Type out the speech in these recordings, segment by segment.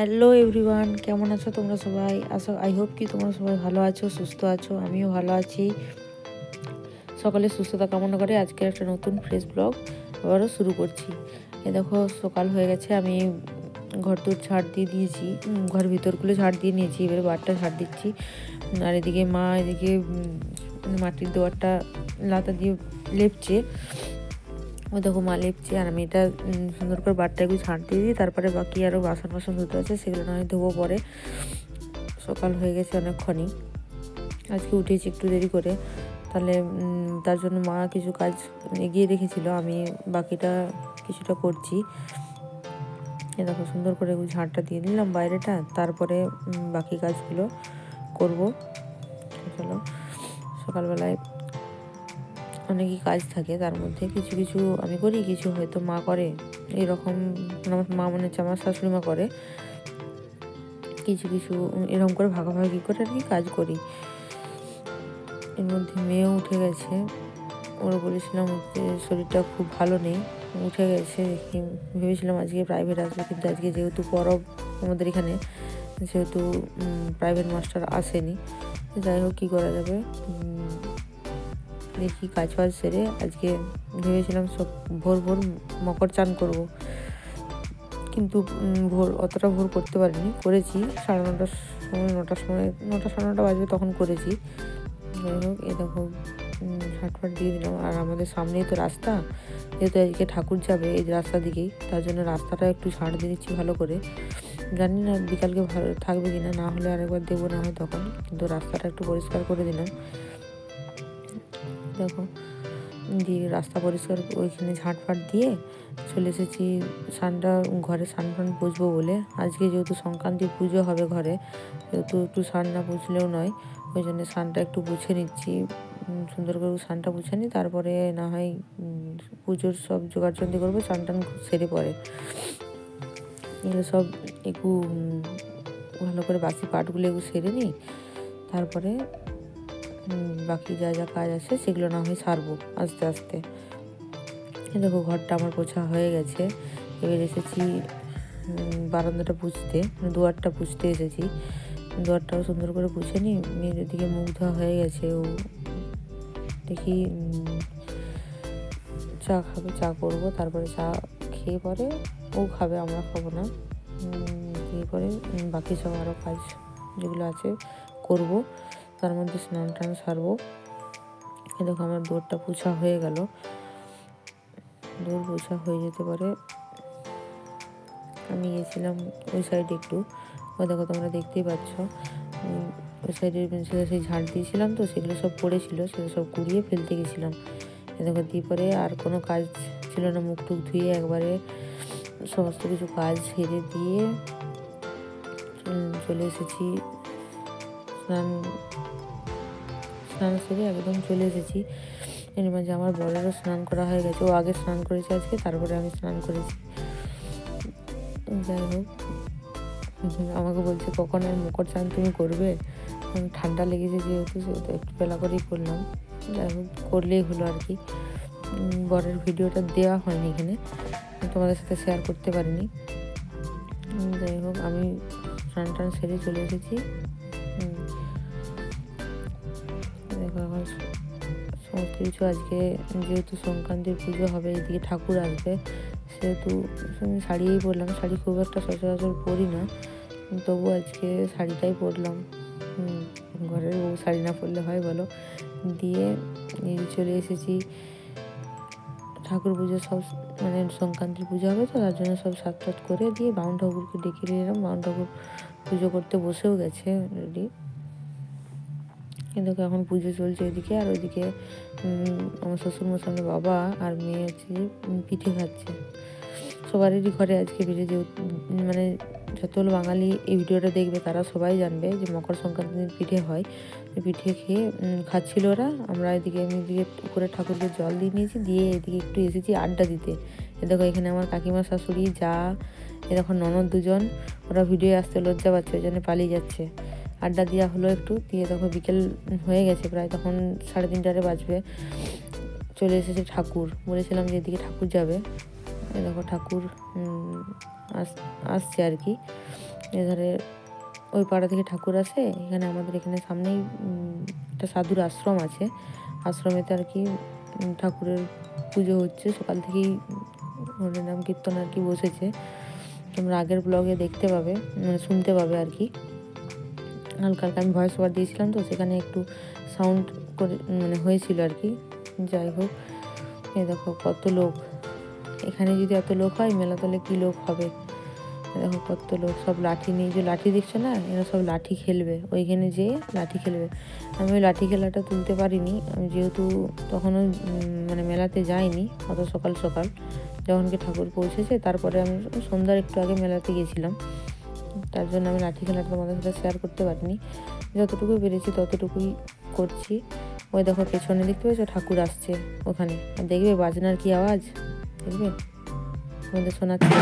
Hello everyone কেমন আছো তোমরা সবাই? আসো আই হোপ কি তোমরা সবাই ভালো আছো, সুস্থ আছো। আমিও ভালো আছি। সকালে সুস্থতা কামনা করে আজকে একটা নতুন ফ্রেশ ব্লগ আবারও শুরু করছি। এ দেখো, সকাল হয়ে গেছে, আমি ঘর দূর ছাড় দিয়ে দিয়েছি। ঘর ভিতরগুলো ছাড় দিয়ে নিয়েছি, এবারে বারটা ছাড় দিচ্ছি। আর এদিকে মা এদিকে মাটির দোয়ারটা, লাতা দিয়ে লেপছে। ও দেখো মা লেপছে আর আমি এটা সুন্দর করে বারটা একটু ছাড় দিয়ে দিই। তারপরে বাকি আরও বাসন বাসন ধুতে আছে, সেগুলো না হয় ধোবো পরে। সকাল হয়ে গেছে অনেকক্ষণই। আজকে উঠেছি একটু দেরি করে। তাহলে তার জন্য মা কিছু কাজ এগিয়ে রেখেছিল, আমি বাকিটা কিছুটা করছি। এ দেখো, সুন্দর করে ওই ঝাঁটটা দিয়ে দিলাম বাইরেটা, তারপরে বাকি কাজগুলো করব। চলো, সকালবেলায় অনেকই কাজ থাকে, তার মধ্যে কিছু কিছু আমি করি, কিছু হয়তো মা করে, এরকম আমার মা মনে হচ্ছে আমার শাশুড়ি মা করে। কিছু কিছু এরকম করে ভাগাভাগি করে আর কি কাজ করি। এর মধ্যে মেয়েও উঠে গেছে। ওরা বলেছিলাম যে শরীরটা খুব ভালো নেই, উঠে গেছে। দেখি ভেবেছিলাম আজকে প্রাইভেট আসবে, কিন্তু আজকে যেহেতু পরব আমাদের এখানে সেহেতু প্রাইভেট মাস্টার আসেনি, যাই হোক কী করা যাবে? দেখি কাজ ফাজ সেরে আজকে ভেবেছিলাম সব ভোর ভোর মকর চান করব। কিন্তু ভোর অতটা ভোর করতে পারিনি। করেছি সাড়ে নটার সময় নটার সময় নটা সাড়ে নটা বাজবে তখন করেছি। যাই হোক এ দেখো উম, ঝাটফাট দিয়ে দিলাম। আর আমাদের সামনেই তো রাস্তা। যেহেতু আজকে ঠাকুর যাবে এই রাস্তা দিকেই তার জন্য রাস্তাটা একটু ঝাড় দিয়ে দিচ্ছি ভালো করে। জানি না বিকালকে ভালো থাকবে কিনা না হলে আরেকবার দেবো না হয় তখন। কিন্তু রাস্তাটা একটু পরিষ্কার করে দিলাম। দেখো। দিয়ে রাস্তা পরিষ্কার ওইখানে ঝাঁটফাট দিয়ে চলে এসেছি। সানটা ঘরে সান ফান পুজবো বলে। আজকে যেহেতু সংক্রান্তি পুজো হবে ঘরে যেহেতু একটু সান না পুছলেও নয়। ওই জন্য সানটা একটু বুঝে নিচ্ছি। সুন্দর করে সানটা বুঝে নিই। তারপরে না হয় পুজোর সব জোগাড়যন্ত্র করব। চান টান সেরে পরে। এগুলো সব একটু ভালো করে বাসি পাটগুলো একটু সেরে নিই। তারপরে বাকি যা যা কাজ আছে সেগুলো না হয় সারবো আস্তে আস্তে। দেখো ঘরটা আমার পোছা হয়ে গেছে। এবার এসেছি বারান্দাটা পুছতে মানে দুয়ারটা পুছতে এসেছি। দুয়ারটাও সুন্দর করে পুছে নিই মেয়ের দিকে মুখ ধোয়া হয়ে গেছে, ও দেখি চা খাবে, চা করব, তারপরে চা খেয়ে পরে ও খাবে, আমরা খাব না। দিয়ে পরে বাকি সব আরও কাজ যেগুলো আছে করব। তার মধ্যে স্নান টান সারবো দেখো আমার দৌড়টা পোছা হয়ে গেল। দৌড় পোছা হয়ে যেতে পারে। আমি গিয়েছিলাম ওই সাইডে একটু। ওই দেখো তোমরা দেখতেই পাচ্ছ। ওই সাইডে পেন্সিলে সেই ঝাড় দিয়েছিলাম তো, সেগুলো সব পড়েছিল, সেগুলো সব কুড়িয়ে ফেলতে গেছিলাম। দেখো দিয়ে পরে আর কোনো কাজ ছিল না, মুখ টুক ধুয়ে একবারে সমস্ত কিছু কাজ সেরে দিয়ে চলে এসেছি স্নান স্নান সেরে একদম চলে এসেছি। এর মাঝে আমার বড়েরও স্নান করা হয়ে গেছে। ও আগে স্নান করেছে আজকে, তারপরে আমি স্নান করেছি। যাই হোক, আমাকে বলছে, কখন আর মকর চান তুমি করবে? ঠান্ডা লেগেছে যেহেতু, সেহেতু একটু বেলা করেই করলাম। যাই হোক, করলেই হলো আর কি। বরের ভিডিওটা দেওয়া হয়নি এখানে। তোমাদের সাথে শেয়ার করতে পারিনি। যাই হোক, আমি স্নান টান সেরে চলে এসেছি। কিছু আজকে যেহেতু সংক্রান্তির পুজো হবে, এদিকে ঠাকুর আসবে, সেহেতু শাড়িই পরলাম। শাড়ি খুব একটা সচরাচর পরি না, তবু আজকে শাড়িটাই পরলাম। ঘরের বউ শাড়ি না পরলে হয় বলো। দিয়ে চলে এসেছি। ঠাকুর পুজো সব মানে সংক্রান্তির পুজো হবে তো, তার জন্য সব সাত করে দিয়ে বাউন ঠাকুরকে ডেকে নিয়ে এলাম। বাউন ঠাকুর পুজো করতে বসেও গেছে রেডি কিন্তু এখন পুজো চলছে এদিকে, আর ওইদিকে আমার শ্বশুরমশানের বাবা আর মেয়ে হচ্ছে পিঠে খাচ্ছে। সবারই ঘরে আজকে পিঠে যে মানে যতগুলো বাঙালি এই ভিডিওটা দেখবে, তারা সবাই জানবে যে মকর সংক্রান্তির পিঠে হয়। পিঠে খেয়ে খাচ্ছিল ওরা। আমরা এদিকে, আমি এদিকে করে ঠাকুরকে জল দিয়ে নিয়েছি, দিয়ে এদিকে একটু এসেছি আড্ডা দিতে। এ দেখো, এখানে আমার কাকিমা, শাশুড়ি, যা, এ দেখো, ননদ দুজন, ওরা ভিডিও আসতে লজ্জা পাচ্ছে, ওই জন্য পালিয়ে যাচ্ছে। আড্ডা দেওয়া হলো একটু, দিয়ে তখন বিকেল হয়ে গেছে প্রায়, তখন সাড়ে তিনটারে বাজবে। চলে এসেছে ঠাকুর, বলেছিলাম যে এদিকে ঠাকুর যাবে। দেখো ঠাকুর আস- আসছে আর কি। এধারে ওই পাড়া থেকে ঠাকুর আসে, এখানে আমাদের এখানে সামনেই একটা সাধুর আশ্রম আছে। আশ্রমেতে আর কি ঠাকুরের পুজো হচ্ছে, সকাল থেকেই নাম কীর্তন আর কি বসেছে। তোমরা আগের ব্লগে দেখতে পাবে মানে শুনতে পাবে আর কি। হালকা হালকা আমি ভয়েস ওভার দিয়েছিলাম তো, সেখানে একটু সাউন্ড করে মানে হয়েছিল আর কি। যাই হোক এ দেখো কত লোক। এখানে যদি এত লোক হয়, মেলাতলে কী লোক হবে? দেখো কত লোক, সব লাঠি নিয়ে যে লাঠি দেখছ না, এরা সব লাঠি খেলবে। ওইখানে যেয়ে লাঠি খেলবে। আমি ওই লাঠি খেলাটা তুলতে পারিনি। আমি যেহেতু তখনও মানে মেলাতে যাইনি, অত সকাল সকাল, যখন কি ঠাকুর পৌঁছেছে, তারপরে আমি সন্ধ্যার একটু আগে মেলাতে গেছিলাম। তার জন্য আমি লাঠি খেলাটা তোমাদের সাথে শেয়ার করতে পারিনি। যতটুকু পেরেছি ততটুকুই করছি। ওই দেখো পেছনে দেখতে পেয়েছ? ঠাকুর আসছে ওখানে। আর দেখবে বাজনার কি আওয়াজ? দেখবে? আমাদের শোনাচ্ছে।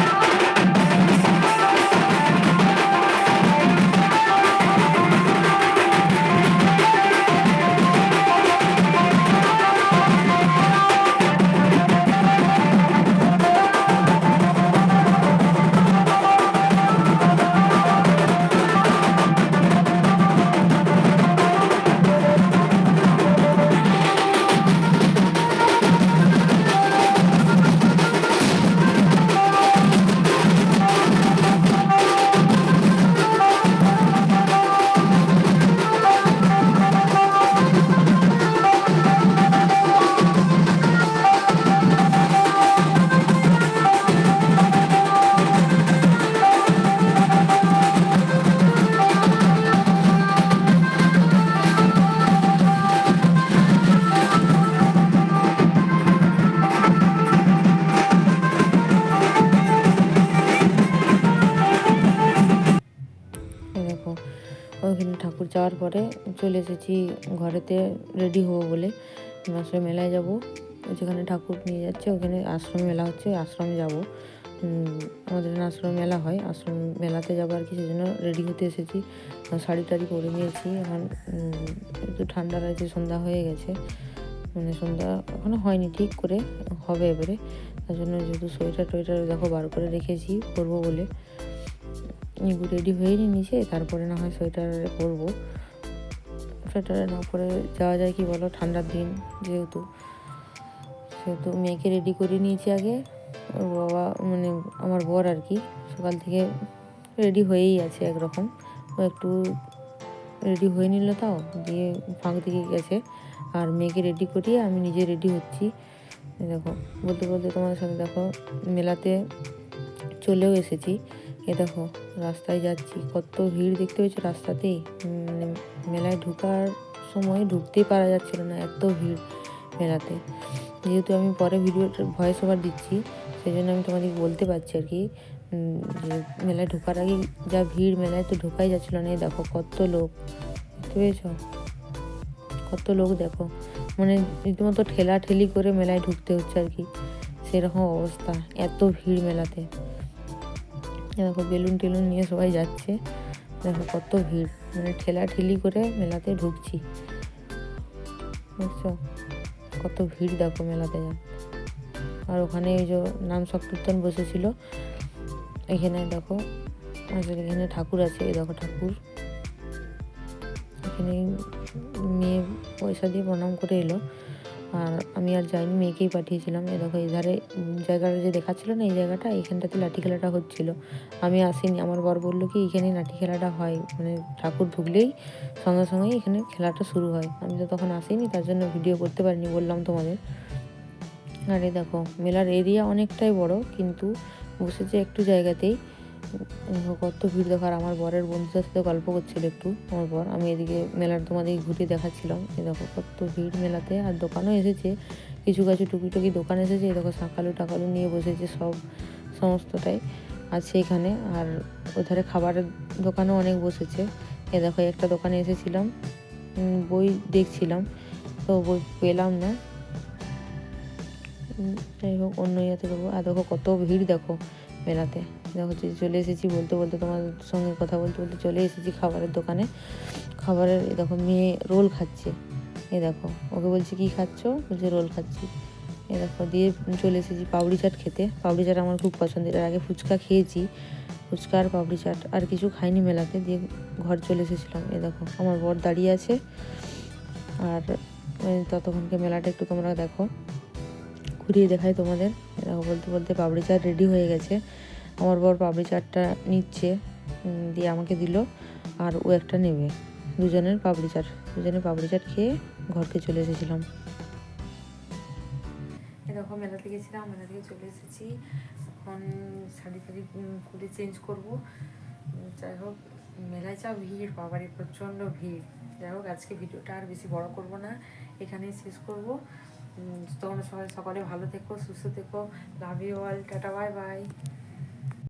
ওইখানে ঠাকুর যাওয়ার পরে চলে এসেছি ঘরেতে রেডি হব বলে। আসলে মেলায় যাব। যেখানে ঠাকুর নিয়ে যাচ্ছে, ওখানে আশ্রম মেলা হচ্ছে আশ্রমে যাব। আমাদের আশ্রম মেলা হয়। আশ্রম মেলাতে যাব আর কি সেই জন্য রেডি হতে এসেছি। শাড়ি টাড়ি পরে নিয়েছি। এখন একটু ঠান্ডা রয়েছে সন্ধ্যা হয়ে গেছে। মানে সন্ধ্যা এখনও হয়নি, ঠিক করে হবে এবারে। তার জন্য যেহেতু সোয়েটার টোয়েটার দেখো বার করে রেখেছি করব বলে। রেডি হয়ে নি নিচে তারপরে না হয় সোয়েটারে পরবো। সোয়েটারে না পরে যাওয়া যায় কি বলো, ঠান্ডার দিন যেহেতু। সেহেতু মেয়েকে রেডি করে নিয়েছি আগে, ওর বাবা মানে আমার বর আর কি, সকাল থেকে রেডি হয়েই আছে একরকম। ও একটু রেডি হয়ে নিল তাও, দিয়ে ফাঁক দিকে গেছে। আর মেয়েকে রেডি করিয়ে আমি নিজে রেডি হচ্ছি। দেখো, বলতে বলতে তোমাদের সাথে দেখো, মেলাতে চলেও এসেছি। এ দেখো, রাস্তায় যাচ্ছি। কত ভিড় দেখতে পেয়েছ রাস্তাতেই? মেলায় ঢোকার সময় ঢুকতেই পারা যাচ্ছিল না এত ভিড় মেলাতে। যেহেতু আমি পরে ভিডিও ভয়েস ওভার দিচ্ছি সেই জন্য আমি তোমাদেরকে বলতে পারছি আর কি যে মেলায় ঢোকার আগে যা ভিড় মেলায় তো ঢোকাই যাচ্ছিল না। দেখো, কত লোক, দেখতে পেয়েছ? কত লোক দেখো। মানে রীতিমতো ঠেলা ঠেলি করে মেলায় ঢুকতে হচ্ছে আর কি। সেরকম অবস্থা, এত ভিড় মেলাতে। দেখো বেলুন টেলুন নিয়ে সবাই যাচ্ছে। দেখো কত ভিড়। মানে ঠেলা ঠেলি করে মেলাতে ঢুকছি। বুঝছ? কত ভিড় দেখো মেলাতে যা আর ওখানে ওই যে নাম সংকীর্তন বসেছিল। এখানে দেখো আসলে এখানে ঠাকুর আছে, এই দেখো ঠাকুর। এখানে মেয়ে পয়সা দিয়ে প্রণাম করে এলো। আর আমি আর যাইনি মেয়েকেই পাঠিয়েছিলাম। এ দেখো এই ধারে জায়গাটা যে দেখাচ্ছিল না, এই জায়গাটা, এইখানটাতে লাঠি খেলাটা হচ্ছিল। আমি আসিনি। আমার বর বলল কি এখানে লাঠি খেলাটা হয়। মানে ঠাকুর ঢুকলেই সঙ্গে সঙ্গেই এখানে খেলাটা শুরু হয়। আমি তো তখন আসিনি, তার জন্য ভিডিও করতে পারিনি, বললাম তোমাদের। আর দেখো, মেলার এরিয়া অনেকটাই বড়, কিন্তু বসেছে একটু জায়গাতেই। কত ভিড় দেখার আমার বরের বন্ধুদের সাথে গল্প করছিল একটু, আমার বর। আমি এদিকে মেলার তোমাদের ঘুরে দেখাচ্ছিলাম। এ দেখো, কত ভিড় মেলাতে, আর দোকানও এসেছে। কিছু কিছু টুকিটুকি দোকান এসেছে, এই দেখো, শাকালু টাকালু নিয়ে বসেছে সব, সমস্তটাই আছে এখানে। আর ওধারে খাবারের দোকানও অনেক বসেছে। এ দেখো একটা দোকানে এসেছিলাম বই দেখছিলাম, তো বই পেলাম না। যাই হোক, অন্য ইয়েতে করব আর দেখো, কত ভিড় দেখো মেলাতে। দেখো চলে এসেছি বলতে বলতে তোমার সঙ্গে কথা বলতে বলতে চলে এসেছি খাবারের দোকানে। খাবারের দেখো মেয়ে রোল খাচ্ছে। এ দেখো, ওকে বলছি, কি খাচ্ছ? বলছে, রোল খাচ্ছি। এ দেখো, দিয়ে চলে এসেছি পাউড়ি চাট খেতে। পাউড়ি চাট আমার খুব পছন্দের এর আগে ফুচকা খেয়েছি, ফুচকা আর পাপড়ি চাট, আর কিছু খাইনি মেলাতে, দিয়ে ঘর চলে এসেছিলাম। এ দেখো, আমার বর দাঁড়িয়ে আছে। আর ততক্ষণকে মেলাটা একটু তোমরা দেখো, ঘুরিয়ে দেখাই তোমাদের। এ দেখো, বলতে বলতে পাপড়ি চাট রেডি হয়ে গেছে। আমার বর পাপড়ি চাটটা নিচ্ছে দিয়ে আমাকে দিল, আর ও একটা নেবে। দুজনের পাপড়ি চাট দুজনের পাপড়ি চাট খেয়ে ঘরকে চলে এসেছিলাম। এরকম মেলা থেকে গেছিলাম, মেলা থেকে চলে এসেছি। এখন শাড়ি ফাড়ি খুলে চেঞ্জ করব। যাই হোক, মেলায় যা ভিড়, বাবারে, প্রচণ্ড ভিড়। যাই হোক, আজকে ভিডিওটা আর বেশি বড় করব না, এখানেই শেষ করব। তোমরা সবাই সকালে ভালো থেকো, সুস্থ থেকো। Love you all tata bye bye